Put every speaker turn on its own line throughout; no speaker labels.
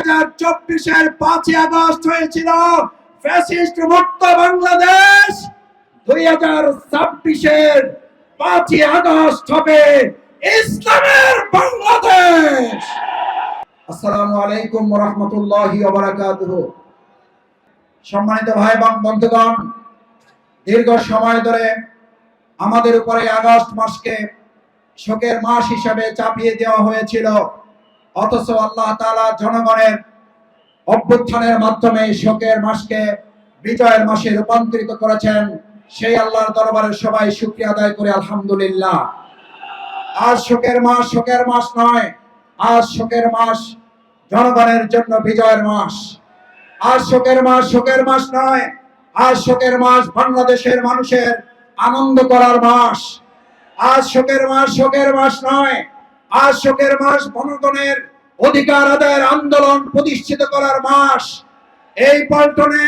হাজার চব্বিশের পাঁচই আগস্ট হয়েছিল। ফ্যাসিস্ট মুক্ত বাংলাদেশ দুই হাজার ছাব্বিশের পাঁচই আগস্ট হবে ইসলামের বাংলাদেশ। আসসালামু আলাইকুম রহমতুল্লাহি সম্মানিত ভাই এবং বন্ধুগণ, দীর্ঘ সময় ধরে আমাদের উপরে আগস্ট মাসকে শোকের মাস হিসাবে চাপিয়ে দেওয়া হয়েছিল। অথচ আল্লাহ তাআলা জনগণের অভ্যুত্থানের মাধ্যমে শোকের মাসকে বিজয়ের মাসে রূপান্তরিত করেছেন, সেই আল্লাহর দরবারে সবাই শুকরিয়া আদায় করে, আলহামদুলিল্লাহ। আজ শোকের মাস শোকের মাস নয়, আজ শোকের মাস, জনগণের জন্য বিজয়ের মাস। আজ শোকের মাস শোকের মাস নয়, আজ শোকের মাস বাংলাদেশের মানুষের আনন্দ করার মাস। আজ শোকের মাস শোকের মাস নয় আজ শোকের মাস জনগণের অধিকার আদায়ের আন্দোলন প্রতিষ্ঠিত করার মাস। এই পল্টনে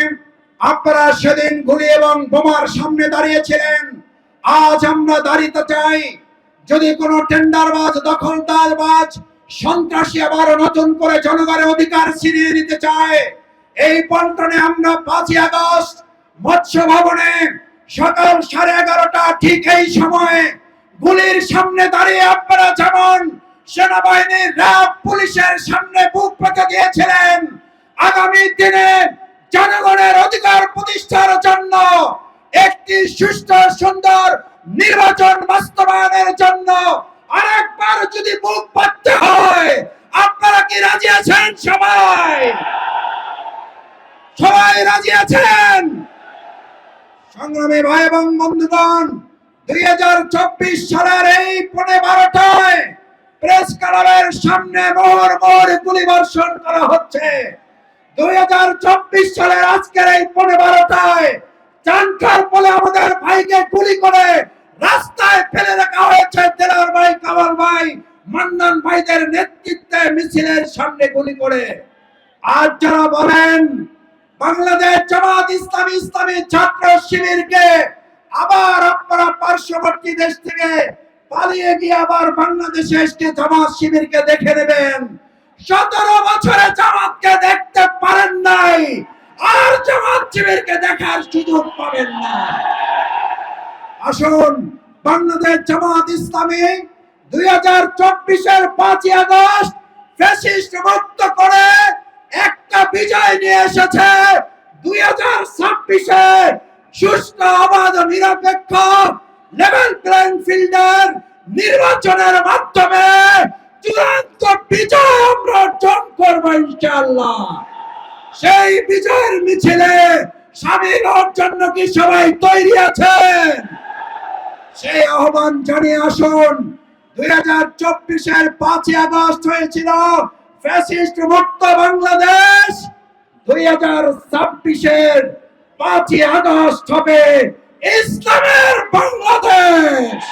আপনারা সেদিন গুলি এবং বোমার সামনে দাঁড়িয়েছিলেন। আজ আমরা দাঁড়িয়ে চাই, যদি কোনো টেন্ডারবাজ, দখলদারবাজ সন্ত্রাসী আবার নতুন করে জনগণের অধিকার ছিনিয়ে নিতে চায়, এই পল্টনে আমরা পাঁচই আগস্ট মৎস্য ভবনে সকাল সাড়ে এগারোটা ঠিক এই সময়ে গুলির সামনে দাঁড়িয়ে আপনারা যেমন সেনাবাহিনীর র্যাব পুলিশের সামনে বুক পেতে দিয়েছিলেন আগামী দিনে জনগণের অধিকার প্রতিষ্ঠার জন্য, একটি সুষ্ঠু সুন্দর নির্বাচন বাস্তবায়নের জন্য আরেকবার যদি বুক পাততে হয়, আপনারা কি রাজি আছেন সবাই? সবাই রাজি আছেন? সংগ্রামী ভাই এবং বন্ধুগণ দুই হাজার চব্বিশ সালের এই পনে বারোটায় প্রেস ক্লাবের সামনে মোহর মোহর গুলি বর্ষণ করা হচ্ছে। দুই হাজার চব্বিশ সালের আজকের এই পনে বারোটায় চানখার বলে আমাদের ভাইকে গুলি করে রাস্তায় ফেলে রাখা হয়েছে তেলার ভাই, কামাল ভাই, মান্নান ভাইদের নেতৃত্বে মিছিলের সামনে গুলি করে। আজ যারা বলেন, বাংলাদেশ জামাত ইসলামী ইসলামী ছাত্র শিবিরকে আবার আপনারা পার্শ্ববর্তী দেশ থেকে পালিয়ে গিয়ে আবার বাংলাদেশে এসে জামাত শিবিরকে দেখে নেবেন। সতেরো বছরে জামাতকে দেখতে পারেন নাই, আর জামাত শিবিরকে দেখার সুযোগ পাবেন না। আসুন, বাংলাদেশ জামাত ইসলামী দুই হাজার চব্বিশের পাঁচই আগস্ট ফ্যাসিস্ট মুক্ত করে একটা বিজয় নিয়ে এসেছে। দুই হাজার ছাব্বিশে সুস্থ অবাধ নিরপেক্ষ লেভেল প্লেইং ফিল্ডের নির্বাচনের মাধ্যমে চূড়ান্ত বিজয় আমরা অর্জন করব ইনশাআল্লাহ। সেই বিজয়ের মিছিলে হওয়ার জন্য কি সবাই তৈরি আছেন? সেই আহ্বান জানিয়ে আসুন, দুই হাজার চব্বিশের পাঁচই আগস্ট হয়েছিল ফ্যাসিস্ট মুক্ত বাংলাদেশ। দুই হাজার ছাব্বিশের পাঁচই আগস্ট হবে ইসলামের বাংলাদেশ।